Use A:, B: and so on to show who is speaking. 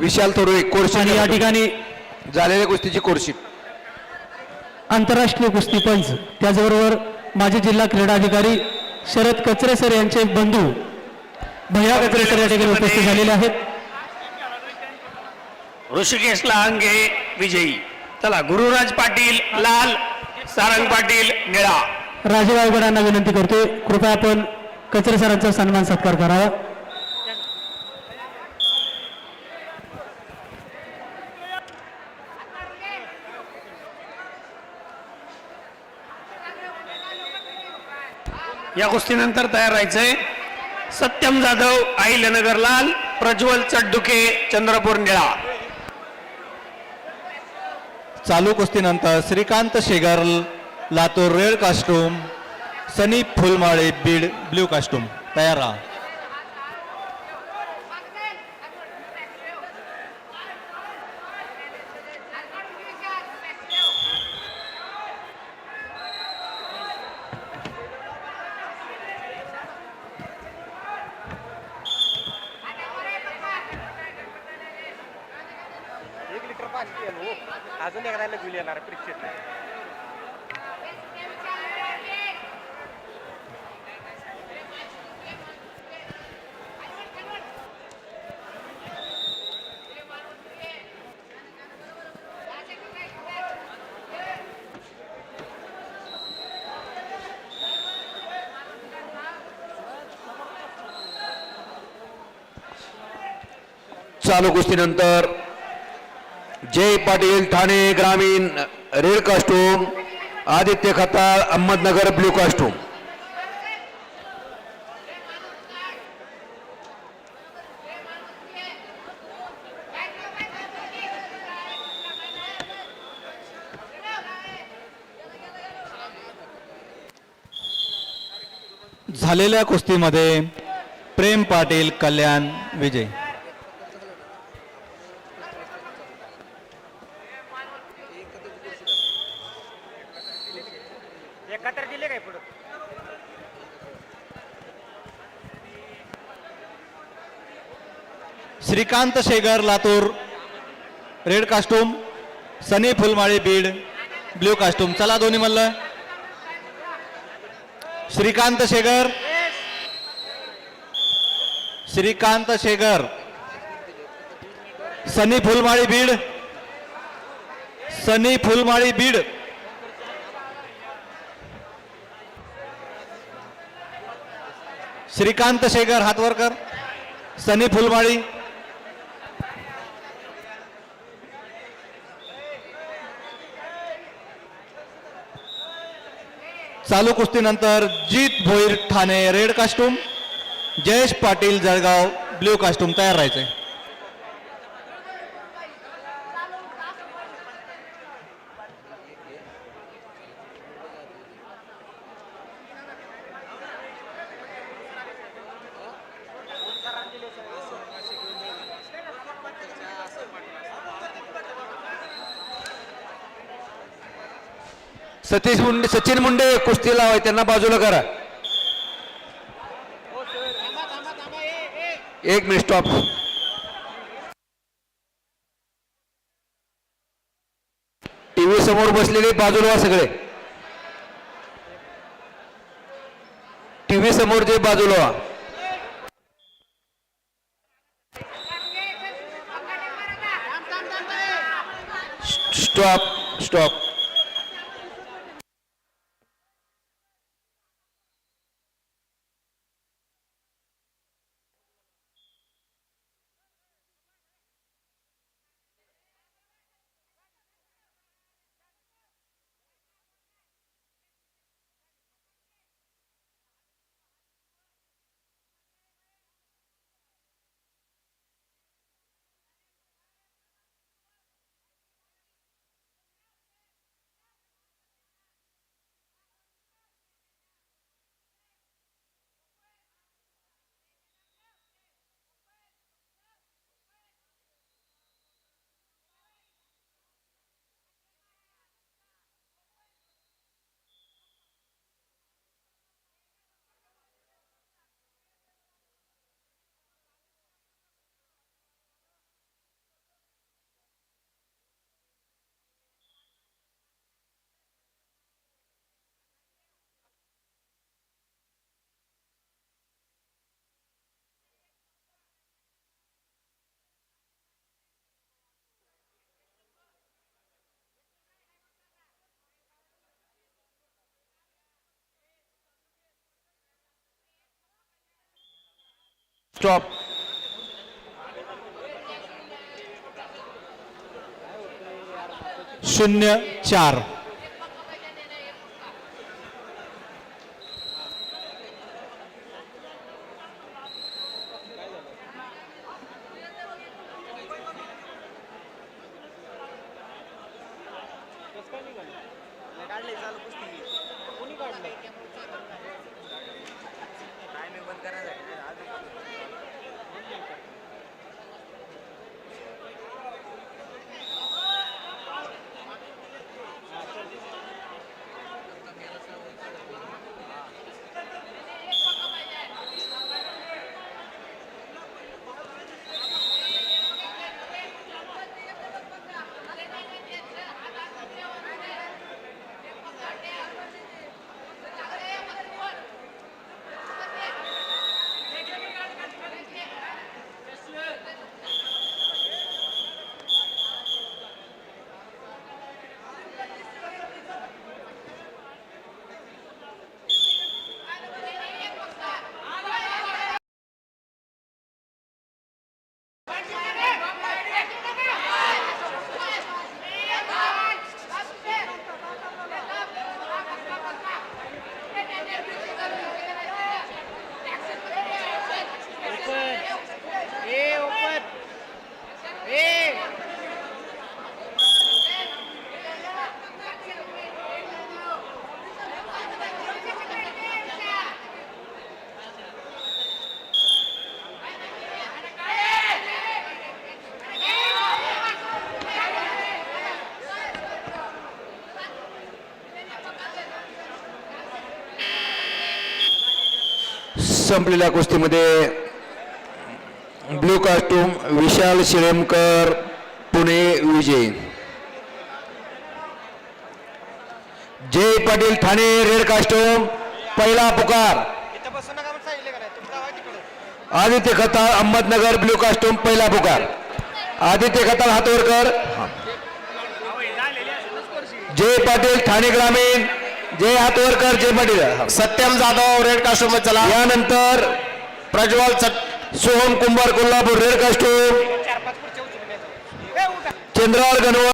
A: विशाल तोरवे
B: आणि या
A: कोरशी
B: ठिकाणी
A: झालेल्या कुस्तीची कोरशीप
B: आंतरराष्ट्रीय कुस्ती पंच त्याचबरोबर माजी जिल्हा क्रीडा अधिकारी शरद कचरे सर यांचे बंधू भैया कचरे सर या ठिकाणी उपस्थित झालेले आहेत.
C: ऋषिकेश लांगे विजयी. चला गुरुराज पाटील लाल सारंग पाटील निळा.
B: राजे गायकवाडांना विनंती करतोय कृपया आपण कचरे सरांचा सन्मान सत्कार करावा.
C: या गोष्टीनंतर तयार राहायचंय. सत्यम जाधव आई लनगरलाल प्रज्वल चड्डुके चंद्रपूर निळा.
D: चालू कुस्तीनंतर Shrikant Shegar Latur red costume Sunny Phulmale Beed blue costume. तयार राहा.
E: अजून एकदा लगविल येणार परीक्षेत
A: चालू गोष्टीनंतर जय पाटील ठाणे ग्रामीण red costume Aditya Khatal Ahmednagar blue costume
D: झालेल्या कुस्तीमध्ये प्रेम पाटील कल्याण विजय. Shrikant Shegar Latur. Red costume Sunny Phulmale Beed blue costume चला दोन्ही मल्ल श्रीकांत शेगर. श्रीकांत शेगर. सनी फुलमाळी बीड सनी फुलमाळी बीड श्रीकांत शेगर हातवरकर सनी फुलमाळी. चालू कुस्तीनंतर Jeet Bhoir Thane red costume. Jayesh Patil Jalgaon blue costume तयार राहायचंय
A: सतीश मुंडे सचिन मुंडे कुस्ती लावाय त्यांना बाजूला करा. एक मिनिट स्टॉप टीव्ही समोर बसलेले बाजूला व्हा सगळे. टीव्ही समोर जे बाजूला व्हा स्टॉप स्टॉप स्टॉप
D: शून्य चार.
E: काढले चालू कुस्ती कोणी काढलं
A: संपलेल्या कुस्तीमध्ये ब्लू कॉस्ट्यूम विशाल शिरेमकर पुणे विजय. जय पाटील ठाणे रेड कॉस्ट्यूम पहिला पुकार. आदित्य खताळ अहमदनगर ब्लू कॉस्ट्यूम पहिला पुकार. आदित्य खताळ हातवरकर जय पाटील ठाणे ग्रामीण. जय हातवरकर जय पाटील सत्यम जाधव रेड कास्टूम चला. यानंतर प्रज्वल सोहम कुंभार कोल्हापूर रेड कास्टूम चंद्रावर गणवत.